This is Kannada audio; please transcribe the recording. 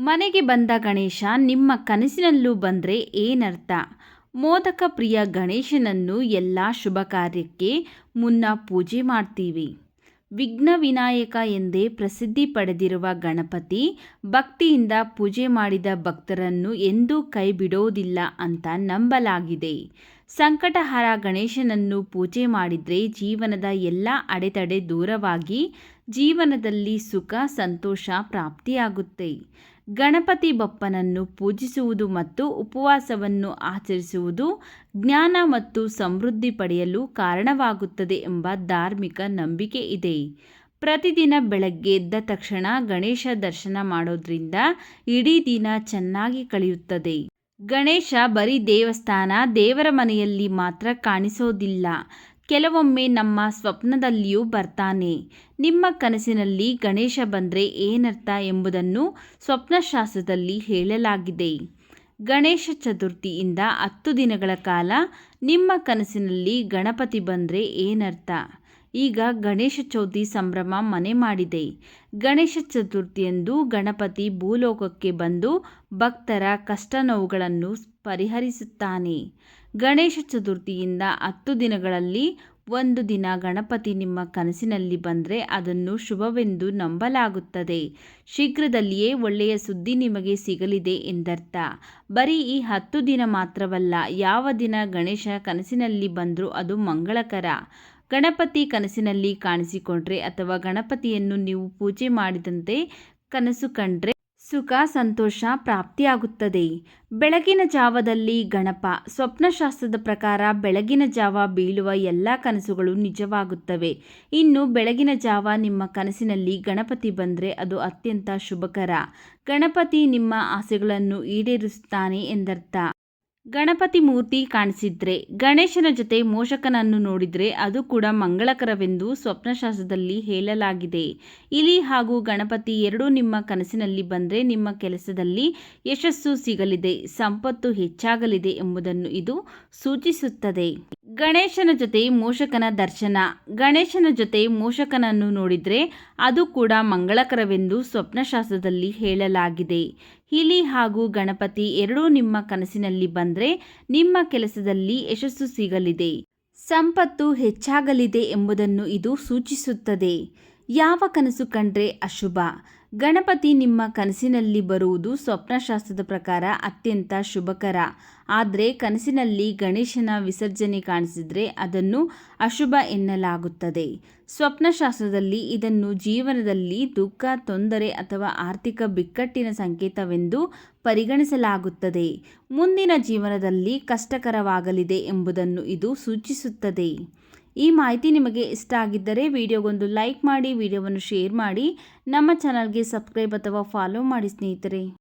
ಮನೆಗೆ ಬಂದ ಗಣೇಶ ನಿಮ್ಮ ಕನಸಿನಲ್ಲೂ ಬಂದರೆ ಏನರ್ಥ? ಮೋದಕ ಪ್ರಿಯ ಗಣೇಶನನ್ನು ಎಲ್ಲ ಶುಭ ಕಾರ್ಯಕ್ಕೆ ಮುನ್ನ ಪೂಜೆ ಮಾಡ್ತೀವಿ. ವಿಘ್ನ ವಿನಾಯಕ ಎಂದೇ ಪ್ರಸಿದ್ಧಿ ಪಡೆದಿರುವ ಗಣಪತಿ ಭಕ್ತಿಯಿಂದ ಪೂಜೆ ಮಾಡಿದ ಭಕ್ತರನ್ನು ಎಂದೂ ಕೈ ಬಿಡೋದಿಲ್ಲ ಅಂತ ನಂಬಲಾಗಿದೆ. ಸಂಕಟಹರ ಗಣೇಶನನ್ನು ಪೂಜೆ ಮಾಡಿದರೆ ಜೀವನದ ಎಲ್ಲ ಅಡೆತಡೆ ದೂರವಾಗಿ ಜೀವನದಲ್ಲಿ ಸುಖ, ಸಂತೋಷ, ಪ್ರಾಪ್ತಿಯಾಗುತ್ತೆ. ಗಣಪತಿ ಬಪ್ಪನನ್ನು ಪೂಜಿಸುವುದು ಮತ್ತು ಉಪವಾಸವನ್ನು ಆಚರಿಸುವುದು ಜ್ಞಾನ ಮತ್ತು ಸಮೃದ್ಧಿ ಪಡೆಯಲು ಕಾರಣವಾಗುತ್ತದೆ ಎಂಬ ಧಾರ್ಮಿಕ ನಂಬಿಕೆ ಇದೆ. ಪ್ರತಿದಿನ ಬೆಳಗ್ಗೆ ಎದ್ದ ತಕ್ಷಣ ಗಣೇಶ ದರ್ಶನ ಮಾಡೋದ್ರಿಂದ ಇಡೀ ದಿನ ಚೆನ್ನಾಗಿ ಕಳೆಯುತ್ತದೆ. ಗಣೇಶ ಬರೀ ದೇವಸ್ಥಾನ ದೇವರ ಮನೆಯಲ್ಲಿ ಮಾತ್ರ ಕಾಣಿಸೋದಿಲ್ಲ. ಕೆಲವೊಮ್ಮೆ ನಮ್ಮ ಸ್ವಪ್ನದಲ್ಲಿಯೂ ಬರ್ತಾನೆ. ನಿಮ್ಮ ಕನಸಿನಲ್ಲಿ ಗಣೇಶ ಬಂದರೆ ಏನರ್ಥ ಎಂಬುದನ್ನು ಸ್ವಪ್ನಶಾಸ್ತ್ರದಲ್ಲಿ ಹೇಳಲಾಗಿದೆ. ಗಣೇಶ ಚತುರ್ಥಿಯಿಂದ ಹತ್ತು ದಿನಗಳ ಕಾಲ ನಿಮ್ಮ ಕನಸಿನಲ್ಲಿ ಗಣಪತಿ ಬಂದರೆ ಏನರ್ಥ? ಈಗ ಗಣೇಶ ಚೌತಿ ಸಂಭ್ರಮ ಮನೆ ಮಾಡಿದೆ. ಗಣೇಶ ಚತುರ್ಥಿಯಂದು ಗಣಪತಿ ಭೂಲೋಕಕ್ಕೆ ಬಂದು ಭಕ್ತರ ಕಷ್ಟ ನೋವುಗಳನ್ನು ಪರಿಹರಿಸುತ್ತಾನೆ. ಗಣೇಶ ಚತುರ್ಥಿಯಿಂದ ಹತ್ತು ದಿನಗಳಲ್ಲಿ ಒಂದು ದಿನ ಗಣಪತಿ ನಿಮ್ಮ ಕನಸಿನಲ್ಲಿ ಬಂದರೆ ಅದನ್ನು ಶುಭವೆಂದು ನಂಬಲಾಗುತ್ತದೆ. ಶೀಘ್ರದಲ್ಲಿಯೇ ಒಳ್ಳೆಯ ಸುದ್ದಿ ನಿಮಗೆ ಸಿಗಲಿದೆ ಎಂದರ್ಥ. ಬರೀ ಈ ಹತ್ತು ದಿನ ಮಾತ್ರವಲ್ಲ, ಯಾವ ದಿನ ಗಣೇಶ ಕನಸಿನಲ್ಲಿ ಬಂದರೂ ಅದು ಮಂಗಳಕರ. ಗಣಪತಿ ಕನಸಿನಲ್ಲಿ ಕಾಣಿಸಿಕೊಂಡ್ರೆ ಅಥವಾ ಗಣಪತಿಯನ್ನು ನೀವು ಪೂಜೆ ಮಾಡಿದಂತೆ ಕನಸು ಕಂಡ್ರೆ ಸುಖ, ಸಂತೋಷ ಪ್ರಾಪ್ತಿಯಾಗುತ್ತದೆ. ಬೆಳಗಿನ ಜಾವದಲ್ಲಿ ಗಣಪ, ಸ್ವಪ್ನಶಾಸ್ತ್ರದ ಪ್ರಕಾರ ಬೆಳಗಿನ ಜಾವ ಬೀಳುವ ಎಲ್ಲ ಕನಸುಗಳು ನಿಜವಾಗುತ್ತವೆ. ಇನ್ನು ಬೆಳಗಿನ ಜಾವ ನಿಮ್ಮ ಕನಸಿನಲ್ಲಿ ಗಣಪತಿ ಬಂದರೆ ಅದು ಅತ್ಯಂತ ಶುಭಕರ. ಗಣಪತಿ ನಿಮ್ಮ ಆಸೆಗಳನ್ನು ಈಡೇರಿಸುತ್ತಾನೆ ಎಂದರ್ಥ. ಗಣಪತಿ ಮೂರ್ತಿ ಕಾಣಿಸಿದ್ರೆ ಗಣೇಶನ ಜೊತೆ ಮೋಷಕನನ್ನು ನೋಡಿದರೆ ಅದು ಕೂಡ ಮಂಗಳಕರವೆಂದು ಸ್ವಪ್ನಶಾಸ್ತ್ರದಲ್ಲಿ ಹೇಳಲಾಗಿದೆ. ಇಲಿ ಹಾಗೂ ಗಣಪತಿ ಎರಡೂ ನಿಮ್ಮ ಕನಸಿನಲ್ಲಿ ಬಂದರೆ ನಿಮ್ಮ ಕೆಲಸದಲ್ಲಿ ಯಶಸ್ಸು ಸಿಗಲಿದೆ, ಸಂಪತ್ತು ಹೆಚ್ಚಾಗಲಿದೆ ಎಂಬುದನ್ನು ಇದು ಸೂಚಿಸುತ್ತದೆ. ಗಣೇಶನ ಜೊತೆ ಮೋಷಕನ ದರ್ಶನ, ಗಣೇಶನ ಜೊತೆ ಮೋಷಕನನ್ನು ನೋಡಿದರೆ ಅದು ಕೂಡ ಮಂಗಳಕರವೆಂದು ಸ್ವಪ್ನಶಾಸ್ತ್ರದಲ್ಲಿ ಹೇಳಲಾಗಿದೆ. ಹಿಲಿ ಹಾಗೂ ಗಣಪತಿ ಎರಡೂ ನಿಮ್ಮ ಕನಸಿನಲ್ಲಿ ಬಂದರೆ ನಿಮ್ಮ ಕೆಲಸದಲ್ಲಿ ಯಶಸ್ಸು ಸಿಗಲಿದೆ. ಸಂಪತ್ತು ಹೆಚ್ಚಾಗಲಿದೆ ಎಂಬುದನ್ನು ಇದು ಸೂಚಿಸುತ್ತದೆ. ಯಾವ ಕನಸು ಕಂಡ್ರೆ ಅಶುಭ. ಗಣಪತಿ ನಿಮ್ಮ ಕನಸಿನಲ್ಲಿ ಬರುವುದು ಸ್ವಪ್ನಶಾಸ್ತ್ರದ ಪ್ರಕಾರ ಅತ್ಯಂತ ಶುಭಕರ. ಆದರೆ ಕನಸಿನಲ್ಲಿ ಗಣೇಶನ ವಿಸರ್ಜನೆ ಕಾಣಿಸಿದರೆ ಅದನ್ನು ಅಶುಭ ಎನ್ನಲಾಗುತ್ತದೆ. ಸ್ವಪ್ನಶಾಸ್ತ್ರದಲ್ಲಿ ಇದನ್ನು ಜೀವನದಲ್ಲಿ ದುಃಖ, ತೊಂದರೆ ಅಥವಾ ಆರ್ಥಿಕ ಬಿಕ್ಕಟ್ಟಿನ ಸಂಕೇತವೆಂದು ಪರಿಗಣಿಸಲಾಗುತ್ತದೆ. ಮುಂದಿನ ಜೀವನದಲ್ಲಿ ಕಷ್ಟಕರವಾಗಲಿದೆ ಎಂಬುದನ್ನು ಇದು ಸೂಚಿಸುತ್ತದೆ. ಈ ಮಾಹಿತಿ ನಿಮಗೆ ಇಷ್ಟ ಆಗಿದ್ದರೆ ವಿಡಿಯೋಗೊಂದು ಲೈಕ್ ಮಾಡಿ, ವಿಡಿಯೋವನ್ನು ಶೇರ್ ಮಾಡಿ, ನಮ್ಮ ಚಾನಲ್ಗೆ ಸಬ್ಸ್ಕ್ರೈಬ್ ಅಥವಾ ಫಾಲೋ ಮಾಡಿ ಸ್ನೇಹಿತರೆ.